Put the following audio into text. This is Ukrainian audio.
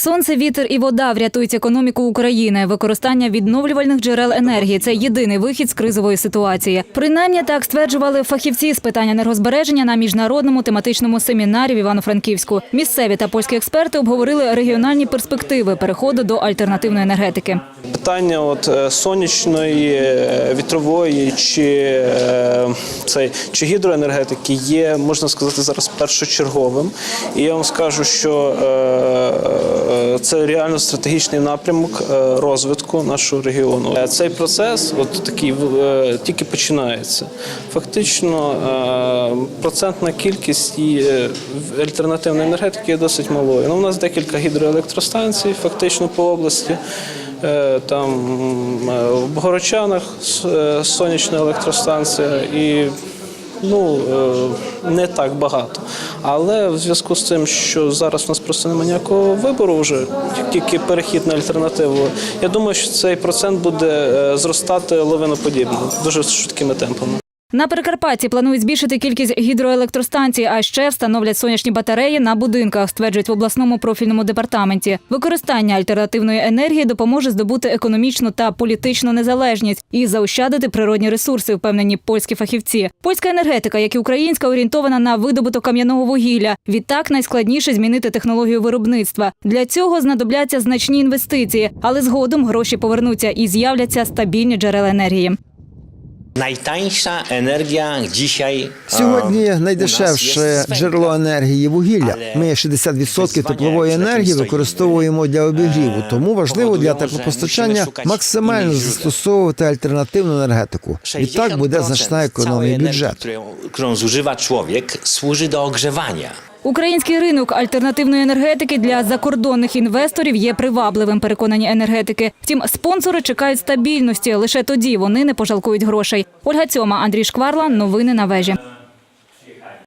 Сонце, вітер і вода врятують економіку України. Використання відновлювальних джерел енергії це єдиний вихід з кризової ситуації. Принаймні так стверджували фахівці з питань енергозбереження на міжнародному тематичному семінарі в Івано-Франківську. Місцеві та польські експерти обговорили регіональні перспективи переходу до альтернативної енергетики. Питання от е, сонячної, е, вітрової чи, е, цей, чи гідроенергетики є, можна сказати, зараз першочерговим. І я вам скажу, що це реально стратегічний напрямок е, розвитку нашого регіону. Е, Цей процес, от такий, е, тільки починається. Фактично, процентна кількість альтернативної енергетики є досить малою. Ну, у нас декілька гідроелектростанцій, фактично по області. Там в е, сонячна електростанція і ну, не так багато. Але в зв'язку з тим, що зараз у нас просто немає ніякого вибору вже, тільки перехід на альтернативу, я думаю, що цей процент буде е, зростати лавиноподібно, дуже швидкими темпами. На Прикарпатті планують збільшити кількість гідроелектростанцій, а ще встановлять сонячні батареї на будинках, стверджують в обласному профільному департаменті. Використання альтернативної енергії допоможе здобути економічну та політичну незалежність і заощадити природні ресурси, впевнені польські фахівці. Польська енергетика, як і українська, орієнтована на видобуток кам'яного вугілля. Відтак найскладніше змінити технологію виробництва. Для цього знадобляться значні інвестиції, але згодом гроші повернуться і з'являться стабільні джерела енергії. Najtańsza energia dzisiaj e, Сьогодні найдешевше джерело енергії вугілля. Ми 60% теплової енергії використовуємо для обігріву, тому важливо для теплопостачання максимально застосовувати альтернативну енергетику. Відтак буде значна економія бюджету. którą zużywa człowiek, służy do ogrzewania. Український ринок альтернативної енергетики для закордонних інвесторів є привабливим, переконані енергетики. Втім, спонсори чекають стабільності. Лише тоді вони не пожалкують грошей. Ольга Цьома, Андрій Шкварла. Новини на вежі.